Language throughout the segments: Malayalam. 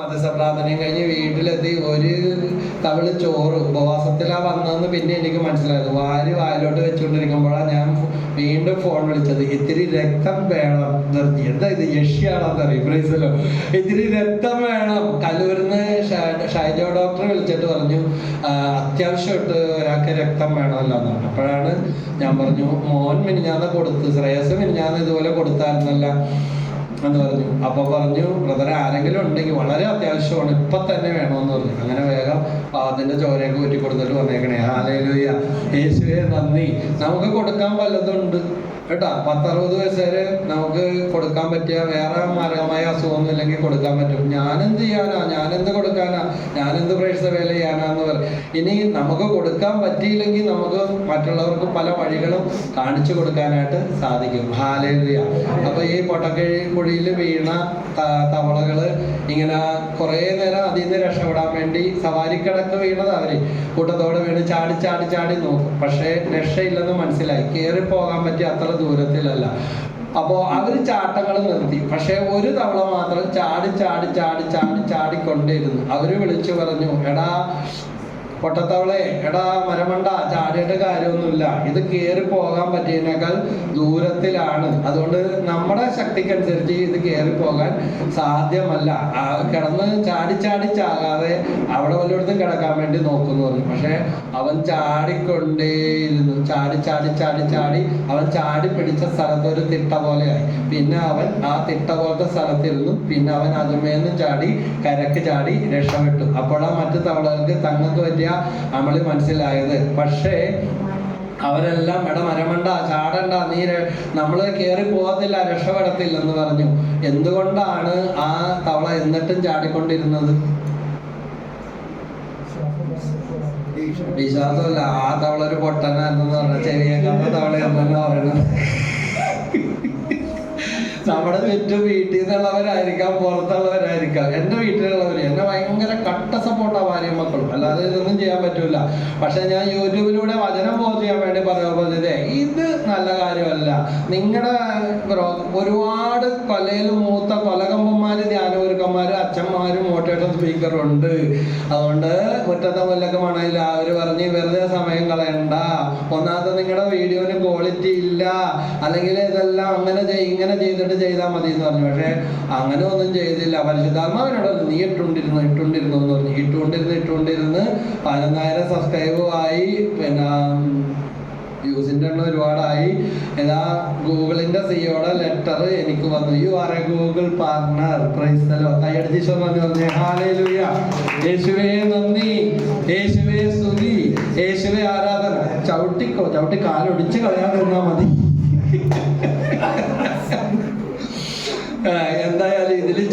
മതസ പ്രാർത്ഥനയും കഴിഞ്ഞ് വീട്ടിലെത്തി ഒരു തവിൾ ചോറ് ഉപവാസത്തിലാ വന്നതെന്ന് പിന്നെ എനിക്ക് മനസ്സിലായത്. വാരി വായിലോട്ട് വെച്ചുകൊണ്ടിരിക്കുമ്പോഴാണ് ഞാൻ വീണ്ടും ഫോൺ വിളിച്ചത്. ഇത്തിരി രക്തം വേണം. നിർത്തി. എന്താ ഇത്? യഷ്യാണെന്ന് അറിയും? പ്രൈസലോ ഇത്തിരി രക്തം വേണം. കല്ലൂരിന്ന് ഷൈജോ ഡോക്ടറെ വിളിച്ചിട്ട് പറഞ്ഞു "ആ, അത്യാവശ്യമായിട്ട് ഒരാൾക്ക് രക്തം വേണമല്ലോ എന്നാണ് അപ്പോഴാണ് ഞാൻ പറഞ്ഞു മോൻ മിനിഞ്ഞാന്ന് കൊടുത്ത് ശ്രേയസ് മിനിഞ്ഞാന്ന് ഇതുപോലെ കൊടുത്തായിരുന്നല്ല. എന്ന് പറഞ്ഞു. അപ്പൊ പറഞ്ഞു ബ്രദറെ ആരെങ്കിലും ഉണ്ടെങ്കിൽ വളരെ അത്യാവശ്യമാണ്. ഇപ്പൊ തന്നെ വേണമെന്ന് പറഞ്ഞു. അങ്ങനെ വേഗം അതിന്റെ ചോരയൊക്കെ ഊറ്റി കൊടുത്തിട്ട് വന്നേക്കണേ. ഹാലേലുയ്യ യേശുവേ നന്ദി. നമുക്ക് കൊടുക്കാൻ പലതുണ്ട് കേട്ടാ പത്തറുപത് വയസ്സ് വരെ നമുക്ക് കൊടുക്കാൻ പറ്റിയ വേറെ മാരകമായ അസുഖമൊന്നും ഇല്ലെങ്കിൽ കൊടുക്കാൻ പറ്റും. ഞാനെന്ത് ചെയ്യാനാ? ഞാനെന്ത് കൊടുക്കാനാ? ഞാനെന്ത് പ്രേക്ഷ വേല ചെയ്യാനാന്ന് പറയും ഇനി നമുക്ക് കൊടുക്കാൻ പറ്റിയില്ലെങ്കിൽ നമുക്ക് മറ്റുള്ളവർക്ക് പല വഴികളും കാണിച്ചു കൊടുക്കാനായിട്ട് സാധിക്കും. ഹാലേലുയ. അപ്പൊ ഈ പൊട്ടക്കിഴി കുഴിയിൽ വീണ തവളകൾ ഇങ്ങനെ കുറേ നേരം അതിൽ നിന്ന് രക്ഷപ്പെടാൻ വേണ്ടി സവാരിക്കിടക്ക് വീണത് അവർ. കൂട്ടത്തോടെ വീണ് ചാടി ചാടി ചാടി നോക്കും. പക്ഷേ രക്ഷയില്ലെന്ന് മനസ്സിലായി. കേറി പോകാൻ പറ്റിയ അത്ര ദൂരത്തിലല്ല. അപ്പോൾ അവർ ചാട്ടങ്ങൾ നിർത്തി. പക്ഷെ ഒരു തവള മാത്രം ചാടി ചാടി ചാടി ചാടി ചാടിക്കൊണ്ടേയിരുന്നു. അവർ വിളിച്ചു പറഞ്ഞു എടാ പൊട്ടത്തവളെ എടാ മരമണ്ട ചാടിയിട്ട് കാര്യമൊന്നുമില്ല. ഇത് കയറി പോകാൻ പറ്റിയതിനേക്കാൾ ദൂരത്തിലാണ്. അതുകൊണ്ട് നമ്മുടെ ശക്തിക്കനുസരിച്ച് ഇത് കയറി പോകാൻ സാധ്യമല്ല. കിടന്ന് ചാടി ചാടി ചാകാതെ അവിടെ വല്ലയിടത്തും കിടക്കാൻ വേണ്ടി നോക്കുന്നു പറഞ്ഞു പക്ഷെ അവൻ ചാടിക്കൊണ്ടേയിരുന്നു. ചാടി ചാടി ചാടി ചാടി അവൻ ചാടി പിടിച്ച സ്ഥലത്ത് ഒരു തിട്ട പോലെയായി. പിന്നെ അവൻ ആ തിട്ട പോലത്തെ സ്ഥലത്തിരുന്നു പിന്നെ അവൻ അതുമേന്ന് ചാടി കരക്ക് ചാടി രക്ഷപ്പെട്ടു. അപ്പോഴാ മറ്റു തവളകൾക്ക് തങ്ങൾക്ക് പറ്റിയ അമളി മനസ്സിലായത്. പക്ഷേ അവരെല്ലാം എട മരമണ്ട ചാടണ്ട നീ നമ്മൾ കേറി പോകത്തില്ല രക്ഷപ്പെടത്തില്ല എന്ന് പറഞ്ഞു. എന്തുകൊണ്ടാണ് ആ തവള എന്നിട്ടും ചാടിക്കൊണ്ടിരുന്നത്? വിശ്വാസമല്ല. ആ തവള ഒരു പൊട്ടനായിരുന്നു പറഞ്ഞ ചെവിയേക്കാത്ത തവളയാണെന്ന് പറയുന്നത്. നമ്മുടെ ചുറ്റും വീട്ടിൽ നിന്നുള്ളവരായിരിക്കാം പുറത്തുള്ളവരായിരിക്കാം. എന്റെ വീട്ടിലുള്ളവർ എന്നെ ഭയങ്കര കട്ട സപ്പോർട്ടാ ഭാര്യയും മക്കളും. അല്ലാതെ ഇതൊന്നും ചെയ്യാൻ പറ്റൂല. പക്ഷെ ഞാൻ യൂട്യൂബിലൂടെ വചനം പോ ചെയ്യാൻ വേണ്ടി പറയുമ്പോൾ ഇതേ നല്ല കാര്യമല്ല. നിങ്ങളുടെ ഒരുപാട് കൊലയിൽ മൂത്ത കൊലകമ്പന്മാര് ധ്യാനഗുരുക്കന്മാര് അച്ഛന്മാരും മോട്ടിവേഷൻ സ്പീക്കറും ഉണ്ട്. അതുകൊണ്ട് മുറ്റത്തെ മുല്ലൊക്കെ മണയില്ല. അവർ പറഞ്ഞ് വെറുതെ സമയം കളയണ്ട. ഒന്നാമത്തെ നിങ്ങളുടെ വീഡിയോന് ക്വാളിറ്റി ഇല്ല. അല്ലെങ്കിൽ ഇതെല്ലാം അങ്ങനെ ഇങ്ങനെ ചെയ്തിട്ട് ചെയ്താൽ മതി എന്ന് പറഞ്ഞു. പക്ഷേ അങ്ങനെ ഒന്നും ചെയ്തില്ല. പരിശുദ്ധാത്മാവിനോട് നീ ഇട്ടുകൊണ്ടിരുന്നു ഇട്ടുകൊണ്ടിരുന്നു എന്ന് പറഞ്ഞു. ഇട്ടുകൊണ്ടിരുന്ന് ഇട്ടുകൊണ്ടിരുന്ന് പതിനൊന്നായിരം സബ്സ്ക്രൈബും ആയി. പിന്നെ വ്യൂസിന്റെ എണ്ണം ഒരുപാടായി. ഏതാ ഗൂഗിളിന്റെ സിയോടെ ലെറ്റർ എനിക്ക് വന്നു. You are a Google partner പ്രൈസലോ കൈയടിച്ചോ പറഞ്ഞു പറഞ്ഞേ ഹാലേലുയ യേശുവേ നന്ദി. യേശുവേ സ്തുതി. യേശുവേ ആരാധന. ചവിട്ടിക്കോ ചവിട്ടി കാലൊടിച്ച് കളയാൻ നിന്നാ മതി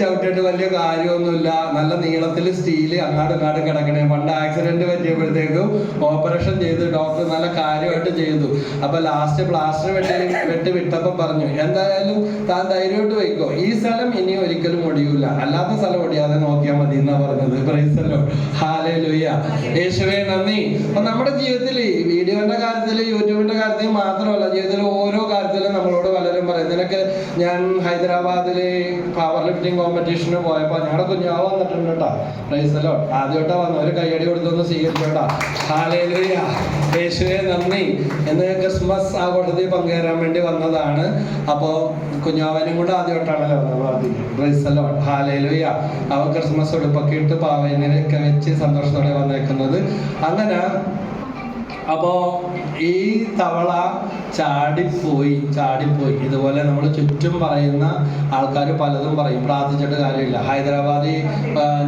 ചവിട്ടിട്ട് വലിയ കാര്യമൊന്നുമില്ല. നല്ല നീളത്തിൽ സ്റ്റീൽ അങ്ങാടും ഇങ്ങാടും കിടക്കണേ. പണ്ട് ആക്സിഡന്റ് പറ്റിയപ്പോഴത്തേക്കും ഓപ്പറേഷൻ ചെയ്ത്. ഡോക്ടർ നല്ല കാര്യമായിട്ട് ചെയ്തു. അപ്പൊ ലാസ്റ്റ് പ്ലാസ്റ്റർ വെട്ടി വെട്ടി വിട്ടപ്പോ പറഞ്ഞു എന്തായാലും താൻ ധൈര്യമായിട്ട് വയ്ക്കോ ഈ സ്ഥലം ഇനി ഒരിക്കലും ഒടിയൂല. അല്ലാത്ത സ്ഥലം ഒടിയാതെ നോക്കിയാൽ മതി എന്നാ പറഞ്ഞത്. പ്രൈസല്ലോ ഹാലേ ലുയ്യ യേശുവേ നന്ദി. അപ്പൊ നമ്മുടെ ജീവിതത്തിൽ വീഡിയോന്റെ കാര്യത്തിൽ യൂട്യൂബിന്റെ കാര്യത്തിൽ മാത്രമല്ല ജീവിതത്തിൽ ഓരോ കാര്യത്തിലും നമ്മളോട് പലരും പറയും നിനക്ക് ഞാൻ ഹൈദരാബാദിൽ പവർ ലിഫ്റ്റിംഗ് കോമ്പറ്റീഷന് പോയപ്പോൾ ഞങ്ങളുടെ കുഞ്ഞാവ് വന്നിട്ടുണ്ട് കേട്ടോ പ്രൈസലോ ആദ്യമായിട്ടാ വന്നു. ഒരു കൈയടി കൊടുത്തൊന്ന് സ്വീകരിച്ചോട്ടാ കേട്ടോ യേശുവെ നന്ദി. എന്ന് ക്രിസ്മസ് ആഘോഷത്തിൽ പങ്കുചേരാൻ വേണ്ടി വന്നതാണ്. അപ്പോൾ കുഞ്ഞാവനും കൂടെ ആദ്യമായിട്ടാണല്ലോ വന്നത്. പ്രൈസലോ ഹാലേലുയ അവ ക്രിസ്മസ് ഉടുപ്പൊക്കെ ഇട്ട് പാവേനൊക്കെ വെച്ച് സന്തോഷത്തോടെ വന്നേക്കുന്നത്. അങ്ങനെ അപ്പോ ഈ തവള ചാടിപ്പോയി ചാടിപ്പോയി. ഇതുപോലെ നമ്മൾ ചുറ്റും പറയുന്ന ആൾക്കാർ പലതും പറയും. പ്രാർത്ഥിച്ചിട്ട് കാര്യമില്ല. ഹൈദരാബാദിൽ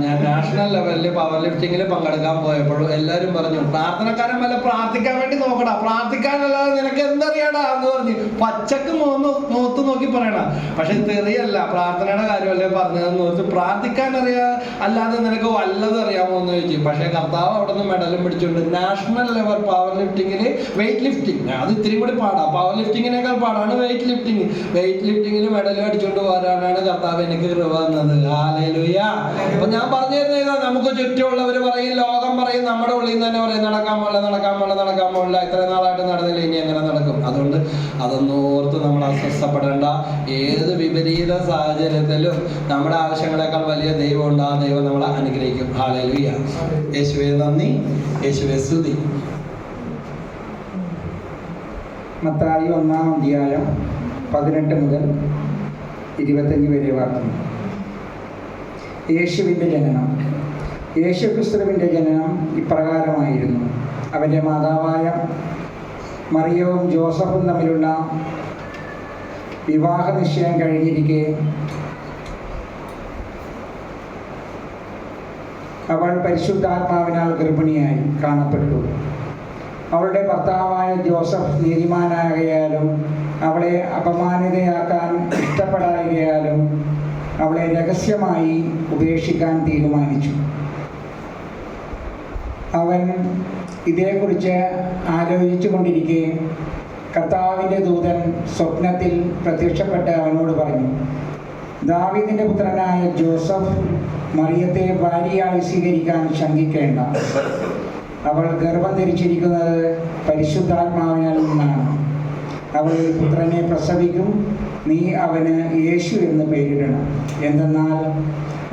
ഞാൻ നാഷണൽ ലെവലിൽ പവർ ലിഫ്റ്റിങ്ങിൽ പങ്കെടുക്കാൻ പോയപ്പോഴും എല്ലാവരും പറഞ്ഞു പ്രാർത്ഥനക്കാരൻ വല്ല പ്രാർത്ഥിക്കാൻ വേണ്ടി നോക്കടാ. പ്രാർത്ഥിക്കാനല്ലാതെ നിനക്ക് എന്തറിയടാ? എന്ന് പറഞ്ഞു പച്ചക്ക് മൂന്ന് മൂത്ത് നോക്കി പറയണ പക്ഷെ തെറിയല്ല. പ്രാർത്ഥനയുടെ കാര്യമല്ലേ പറഞ്ഞതെന്ന് നോക്കി പ്രാർത്ഥിക്കാൻ അറിയാ അല്ലാതെ നിനക്ക് വല്ലതും അറിയാമോ എന്ന് ചോദിച്ചു. പക്ഷെ കർത്താവ് അവിടെ നിന്ന് മെഡലും പിടിച്ചുകൊണ്ട് നാഷണൽ ലെവൽ പവർ ലിഫ്റ്റിങ്ങിൽ വെയിറ്റ് ലിഫ്റ്റിംഗ് അത് ഇത്തിരി കൂടി പാടാം. പവർ ലിഫ്റ്റിങ്ങിനേക്കാൾ പാടാണ് വെയിറ്റ് ലിഫ്റ്റിംഗ് വെയിറ്റ് ലിഫ്റ്റിങ്ങിൽ മെഡൽ അടിച്ചുകൊണ്ട് പോരാനാണ് കർത്താവ് എനിക്ക് കൃപ തന്നത്. അപ്പൊ ഞാൻ പറഞ്ഞു തരുന്നത് നമുക്ക് ചുറ്റുമുള്ളവർ പറയും ലോകം പറയും നമ്മുടെ ഉള്ളിൽ നിന്ന് തന്നെ പറയും നടക്കാൻ പോലെ നടക്കാൻ പോലെ നടക്കാൻ പോലെ ഇത്ര നാളായിട്ട് നടന്നില്ല ഇനി എങ്ങനെ നടക്കും. അതുകൊണ്ട് അതൊന്നും ഓർത്ത് നമ്മൾ അസ്വസ്ഥപ്പെടേണ്ട. ഏത് വിപരീത സാഹചര്യത്തിലും നമ്മുടെ ആവശ്യങ്ങളെക്കാൾ വലിയ ദൈവം ഉണ്ട്. ആ ദൈവം നമ്മളെ അനുഗ്രഹിക്കും. ഹാലേലുയ യേശുവെ നന്ദി. യേശുവെ സ്തുതി. മത്തായി ഒന്നാം അധ്യായം പതിനെട്ട് മുതൽ ഇരുപത്തഞ്ച് വരെ വാക്യം. യേശുവിന്റെ ജനനം. യേശു ക്രിസ്തുവിന്റെ ജനനം ഇപ്രകാരമായിരുന്നു. അവന്റെ മാതാവായ മറിയവും ജോസഫും തമ്മിലുള്ള വിവാഹ നിശ്ചയം കഴിഞ്ഞിരിക്കെ അവൾ പരിശുദ്ധാത്മാവിനാൽ ഗർഭിണിയായി കാണപ്പെട്ടു. അവളുടെ ഭർത്താവായ ജോസഫ് നീതിമാനാകയാലും അവളെ അപമാനിതയാക്കാൻ ഇഷ്ടപ്പെടായകയാലും അവളെ രഹസ്യമായി ഉപേക്ഷിക്കാൻ തീരുമാനിച്ചു. അവൻ ഇതേക്കുറിച്ച് ആലോചിച്ചു കൊണ്ടിരിക്കെ കർത്താവിന്റെ ദൂതൻ സ്വപ്നത്തിൽ പ്രത്യക്ഷപ്പെട്ട് അവനോട് പറഞ്ഞു ദാവീദിന്റെ പുത്രനായ ജോസഫ് മറിയത്തെ ഭാര്യയായി സ്വീകരിക്കാൻ ശങ്കിക്കേണ്ട. അവൾ ഗർഭം ധരിച്ചിരിക്കുന്നത് പരിശുദ്ധാത്മാവിനാൽ നിന്നാണ്. അവൾ പുത്രനെ പ്രസവിക്കും നീ അവന് യേശു എന്ന് പേരിടണം. എന്തെന്നാൽ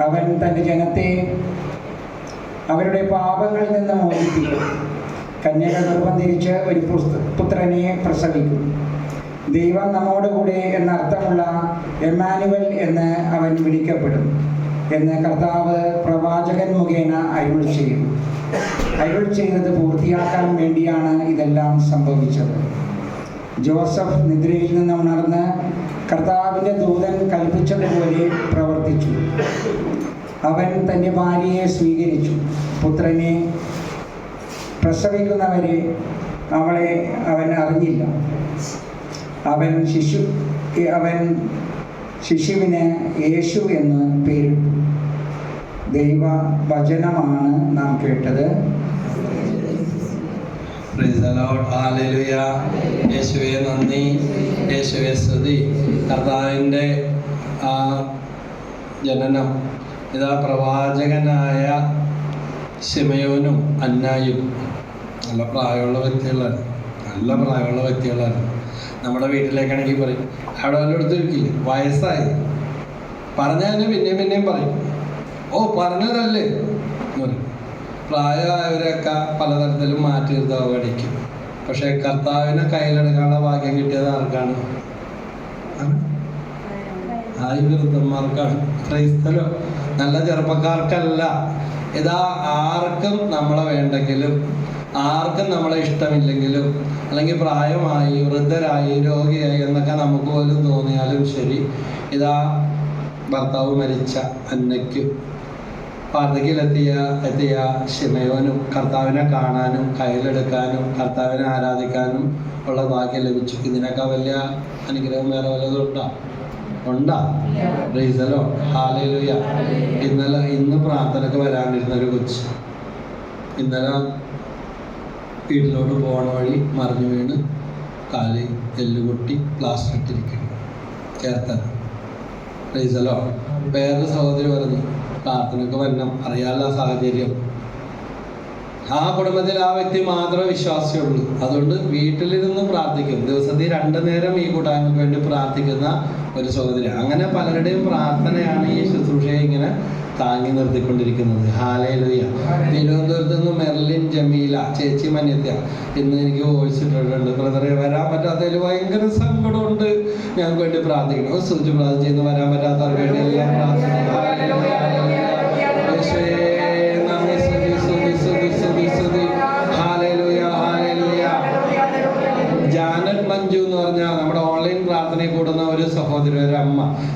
അവൻ തന്റെ ജനത്തെ അവരുടെ പാപങ്ങളിൽ നിന്ന് മോചിപ്പിക്കും കന്യക ഗർഭം ധരിച്ച് ഒരു പുത്രനെ പ്രസവിക്കും. ദൈവം നമ്മോട് കൂടെ എന്നർത്ഥമുള്ള എമാനുവൽ എന്ന് അവൻ വിളിക്കപ്പെടും. എന്ന് കർത്താവ് പ്രവാചകൻ മുഖേന അരുൾ ചെയ്യും അരുൾ ചെയ്തത് പൂർത്തിയാക്കാൻ വേണ്ടിയാണ് ഇതെല്ലാം സംഭവിച്ചത്. ജോസഫ് നിദ്രയിൽ നിന്ന് ഉണർന്ന് കർത്താവിന്റെ ദൂതൻ കൽപ്പിച്ചതുപോലെ പ്രവർത്തിച്ചു. അവൻ തന്റെ ഭാര്യയെ സ്വീകരിച്ചു. പുത്രനെ പ്രസവിക്കുന്നവരെ അവളെ അവൻ അറിഞ്ഞില്ല. അവൻ ശിശു അവൻ ശിശുവിന് യേശു എന്ന് പേരിട്ടു. ദൈവ വചനമാണ് നാം കേട്ടത്. യേശുവെ നന്ദി. യേശുവെ സ്തുതി. കർത്താവിന്റെ ആ ജനനം. ഇതാ പ്രവാചകനായ ശിമയോനും അന്നായും. നല്ല പ്രായമുള്ള വ്യക്തികളാണ്. നല്ല പ്രായമുള്ള വ്യക്തികളാണ്. നമ്മുടെ വീട്ടിലേക്കാണെങ്കിൽ പറയും അവിടെ വല്ല ഇരിക്കില്ലേ? വയസ്സായി. പറഞ്ഞാൽ പിന്നെയും പിന്നെയും പറയും. ഓ പറഞ്ഞതല്ലേ? പ്രായമായവരൊക്കെ പലതരത്തിലും മാറ്റി നിർത്താൻ പഠിക്കും പക്ഷെ കർത്താവിനെ കയ്യിലെടുക്കാനുള്ള ഭാഗ്യം കിട്ടിയത് ആർക്കാണ്? ആയി ക്രൈസ്തലോ നല്ല ചെറുപ്പക്കാർക്കല്ല. ഇതാ ആർക്കും നമ്മളെ വേണ്ടെങ്കിലും ആർക്കും നമ്മളെ ഇഷ്ടമില്ലെങ്കിലും അല്ലെങ്കിൽ പ്രായമായി വൃദ്ധരായി രോഗിയായി എന്നൊക്കെ നമുക്ക് പോലും തോന്നിയാലും ശരി. ഇതാ ഭർത്താവ് മരിച്ച അന്നയ്ക്ക് വാർദ്ധക്യത്തിലെത്തിയ എത്തിയ ശിമയോനും കർത്താവിനെ കാണാനും കയ്യിലെടുക്കാനും കർത്താവിനെ ആരാധിക്കാനും ഉള്ള ഭാഗ്യം ലഭിച്ചു. ഇതിനേക്കാൾ വലിയ അനുഗ്രഹം വേറെ വല്ലതും ഉണ്ടോ? ഉണ്ടാ? റീസലോ ഹാലയിലുയ ഇന്നലെ ഇന്ന് പ്രാർത്ഥനക്ക് വരാണ്ടിരുന്ന ഒരു കൊച്ച്. ഇന്നലെ വീട്ടിലോട്ട് പോണ വഴി മറിഞ്ഞു വീണ് കാലിൽ എല്ലുപൊട്ടി പ്ലാസ്റ്റർ ഇട്ടിരിക്കുന്നു. ചേർത്തല റീസലോ വേറൊരു സഹോദരി പറഞ്ഞു പ്രാർത്ഥനക്ക് വരണം. അറിയാനുള്ള സാഹചര്യം. ആ കുടുംബത്തിൽ ആ വ്യക്തി മാത്രമേ വിശ്വാസിയുള്ളൂ. അതുകൊണ്ട് വീട്ടിലിരുന്ന് പ്രാർത്ഥിക്കും. ദിവസത്തിൽ രണ്ടു നേരം ഈ കൂട്ടായ്മക്ക് വേണ്ടി പ്രാർത്ഥിക്കുന്ന ഒരു സഹോദരി. അങ്ങനെ പലരുടെയും പ്രാർത്ഥനയാണ് ഈ ശുശ്രൂഷയെ ഇങ്ങനെ താങ്ങി നിർത്തിക്കൊണ്ടിരിക്കുന്നത്. ഹാലയിലുയ തിരുവനന്തപുരത്ത് നിന്ന് മെർലിൻ ജമീല ചേച്ചി മന്യത്യ ഇന്ന് എനിക്ക് ഇട്ടിട്ടുണ്ട്. ബ്രദറെ വരാൻ പറ്റാത്തതിൽ ഭയങ്കര സങ്കടമുണ്ട്. ഞങ്ങൾക്ക് വേണ്ടി പ്രാർത്ഥിക്കണം. സൂചി പ്രാർത്ഥിച്ച് വരാൻ പറ്റാത്തവർക്ക് വേണ്ടി എല്ലാം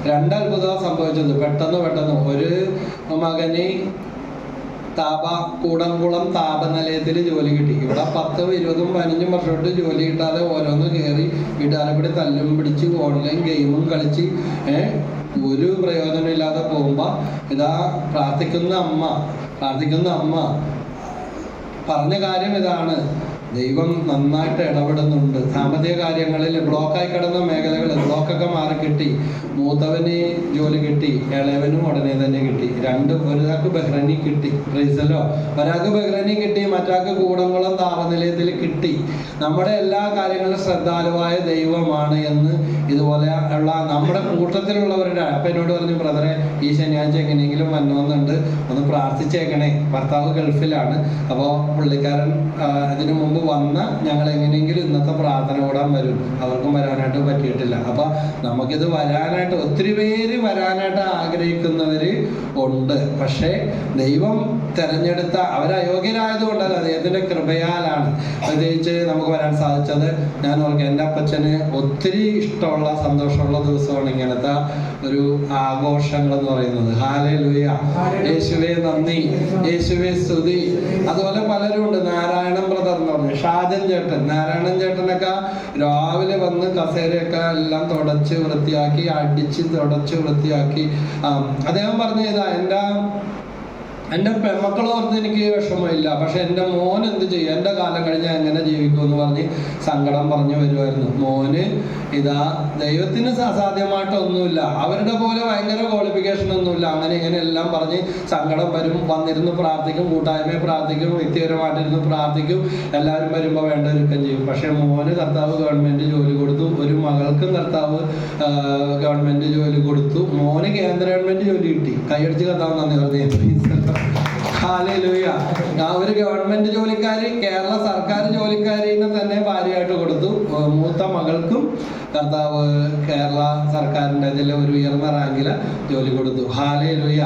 രണ്ടത്ഭുതം സംഭവിച്ചത്. പെട്ടെന്ന് പെട്ടെന്ന് ഒരു മകന് താപ കൂടംകുളം താപനിലയത്തിൽ ജോലി കിട്ടി. ഇവിടെ പത്തും ഇരുപതും പതിനഞ്ചും വർഷമായിട്ട് ജോലി കിട്ടാതെ ഓരോന്ന് കയറി വീട്ടുകാരെപ്പിടി തല്ലും പിടിച്ച് ഓൺലൈൻ ഗെയിമും കളിച്ച് ഒരു പ്രയോജനമില്ലാതെ പോകുമ്പോൾ ഇതാ പ്രാർത്ഥിക്കുന്ന അമ്മ പ്രാർത്ഥിക്കുന്ന അമ്മ പറഞ്ഞ കാര്യം ഇതാണ്. ദൈവം നന്നായിട്ട് ഇടപെടുന്നുണ്ട്. സാമ്പത്തിക കാര്യങ്ങളിൽ ബ്ലോക്കായി കിടന്ന മേഖലകൾ ബ്ലോക്കൊക്കെ മാറി കിട്ടി. മൂത്തവന് ജോലി കിട്ടി ഇളയവനും ഉടനെ തന്നെ കിട്ടി. രണ്ട് ഒരാൾക്ക് ബഹ്റനി കിട്ടി റീസലോ. ഒരാൾക്ക് ബഹ്റനി കിട്ടി മറ്റാൾക്ക് കൂടംകുളം താപനിലയത്തിൽ കിട്ടി. നമ്മുടെ എല്ലാ കാര്യങ്ങളും ശ്രദ്ധാലുവായ ദൈവമാണ് എന്ന് ഇതുപോലെ ഉള്ള നമ്മുടെ കൂട്ടത്തിലുള്ളവരുടെ അപ്പനോട് പറഞ്ഞു ബ്രദറെ ഈ ശനിയാഴ്ച എങ്ങനെയെങ്കിലും വന്നോന്നുണ്ട് ഒന്ന് പ്രാർത്ഥിച്ചേക്കണേ. ഭർത്താവ് ഗൾഫിലാണ്. അപ്പോൾ പുള്ളിക്കാരൻ അതിനു ഇതിനു മുമ്പ് വന്ന ഞങ്ങൾ എങ്ങനെയെങ്കിലും ഇന്നത്തെ പ്രാർത്ഥന കൂടാൻ വരും. അവർക്കും വരാനായിട്ട് പറ്റിയിട്ടില്ല. അപ്പൊ നമുക്കിത് വരാനായിട്ട് ഒത്തിരി പേര് വരാനായിട്ട് ആഗ്രഹിക്കുന്നവര് ഉണ്ട്. പക്ഷേ ദൈവം തെരഞ്ഞെടുത്ത അവർ അദ്ദേഹത്തിന്റെ കൃപയാലാണ് പ്രത്യേകിച്ച് നമുക്ക് വരാൻ സാധിച്ചത്. ഞാൻ ഓർക്കും എന്റെ അപ്പച്ചന് ഒത്തിരി ഇഷ്ടമുള്ള സന്തോഷമുള്ള ദിവസമാണ് ഇങ്ങനത്തെ ഒരു ആഘോഷങ്ങൾ എന്ന് പറയുന്നത്. ഹാലേ ലുയ യേശുവേ നന്ദി. യേശുവേ സ്തുതി. അതുപോലെ പലരും ഉണ്ട് നാരായണൻ ബ്രദർ ഷാജൻ ചേട്ടൻ നാരായണൻ ചേട്ടനൊക്കെ രാവിലെ വന്ന് കസേരയൊക്കെ എല്ലാം തുടച്ച് വൃത്തിയാക്കി അടിച്ച് തുടച്ച് വൃത്തിയാക്കി. അദ്ദേഹം പറഞ്ഞു ഇതാ എന്റെ എന്റെ പെമ്മക്കൾ പറഞ്ഞ് എനിക്ക് വിഷമമില്ല. പക്ഷെ എന്റെ മോൻ എന്ത് ചെയ്യും? എന്റെ കാലം കഴിഞ്ഞാൽ എങ്ങനെ ജീവിക്കും എന്ന് പറഞ്ഞ് സങ്കടം പറഞ്ഞു വരുമായിരുന്നു മോന് ഇതാ ദൈവത്തിന് അസാധ്യമായിട്ടൊന്നുമില്ല അവരുടെ പോലെ ഭയങ്കര ക്വാളിഫിക്കേഷൻ ഒന്നുമില്ല. അങ്ങനെ ഇങ്ങനെ എല്ലാം പറഞ്ഞ് സങ്കടം വരും വന്നിരുന്ന് പ്രാർത്ഥിക്കും കൂട്ടായ്മയെ പ്രാർത്ഥിക്കും വ്യക്തിപരമായിട്ടിരുന്ന് പ്രാർത്ഥിക്കും. എല്ലാവരും വരുമ്പോൾ വേണ്ട ഒരുക്കം ചെയ്യും. പക്ഷെ മോന് കർത്താവ് ഗവൺമെന്റ് ജോലി കൊടുത്തു. ഒരു മകൾക്കും കർത്താവ് ഗവൺമെന്റ് ജോലി കൊടുത്തു. മോന് കേന്ദ്ര ഗവൺമെന്റ് ജോലി കിട്ടി. കൈയടിച്ച് കർത്താവ് നന്ദി പറഞ്ഞു ഒരു ഗവൺമെന്റ് ജോലിക്കാരി കേരള സർക്കാർ ജോലിക്കാരിനെ തന്നെ ഭാര്യയായിട്ട് ഏർ മൂത്ത മകൾക്കും കർത്താവ് കേരള സർക്കാരിന്റെ ഇതിൽ ഒരു ഉയർന്ന റാങ്കിൽ ജോലി കൊടുത്തു. ഹാലേ ലുയ.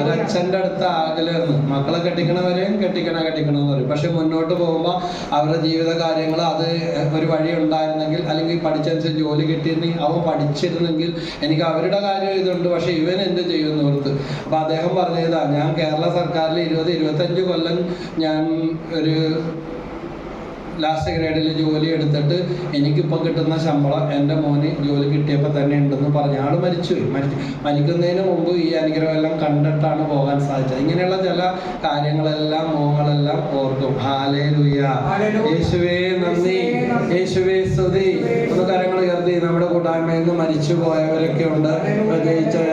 ഒരച്ഛന്റെ അടുത്ത് ആകലായിരുന്നു മക്കളെ കെട്ടിക്കണവരെയും കെട്ടിക്കണ കെട്ടിക്കണം എന്ന് പറയും. പക്ഷെ മുന്നോട്ട് പോകുമ്പോൾ അവരുടെ ജീവിത കാര്യങ്ങൾ അത് ഒരു വഴി ഉണ്ടായിരുന്നെങ്കിൽ അല്ലെങ്കിൽ പഠിച്ചനുസരിച്ച് ജോലി കിട്ടിയിരുന്നെങ്കിൽ അവൻ പഠിച്ചിരുന്നെങ്കിൽ എനിക്ക് അവരുടെ കാര്യം ഇതുണ്ട്. പക്ഷെ ഇവൻ എന്ത് ചെയ്യുമെന്ന് ഓർത്ത്. അപ്പൊ അദ്ദേഹം പറഞ്ഞതാ ഞാൻ കേരള സർക്കാരിൽ ഇരുപത് ഇരുപത്തഞ്ച് കൊല്ലം ഞാൻ ഒരു ലാസ്റ്റ് ഗ്രേഡിൽ ജോലി എടുത്തിട്ട് എനിക്കിപ്പോൾ കിട്ടുന്ന ശമ്പളം എന്റെ മോന് ജോലി കിട്ടിയപ്പോൾ തന്നെ ഉണ്ടെന്ന് പറഞ്ഞു ആൾ മരിച്ചുപോയി മരിച്ചു മരിക്കുന്നതിന് മുമ്പ് ഈ അനുഗ്രഹം എല്ലാം കണ്ടിട്ടാണ് പോകാൻ സാധിച്ചത്. ഇങ്ങനെയുള്ള ചില കാര്യങ്ങളെല്ലാം മോങ്ങളെല്ലാം ഓർക്കും. ഹാലേ ലുയ യേശുവേ നന്ദി. യേശുവേ സ്തുതി. ഒന്ന് കരങ്ങൾ ഉയർത്തി. നമ്മുടെ കൂട്ടായ്മയിൽ നിന്ന് മരിച്ചു പോയവരൊക്കെ ഉണ്ട് പ്രത്യേകിച്ച്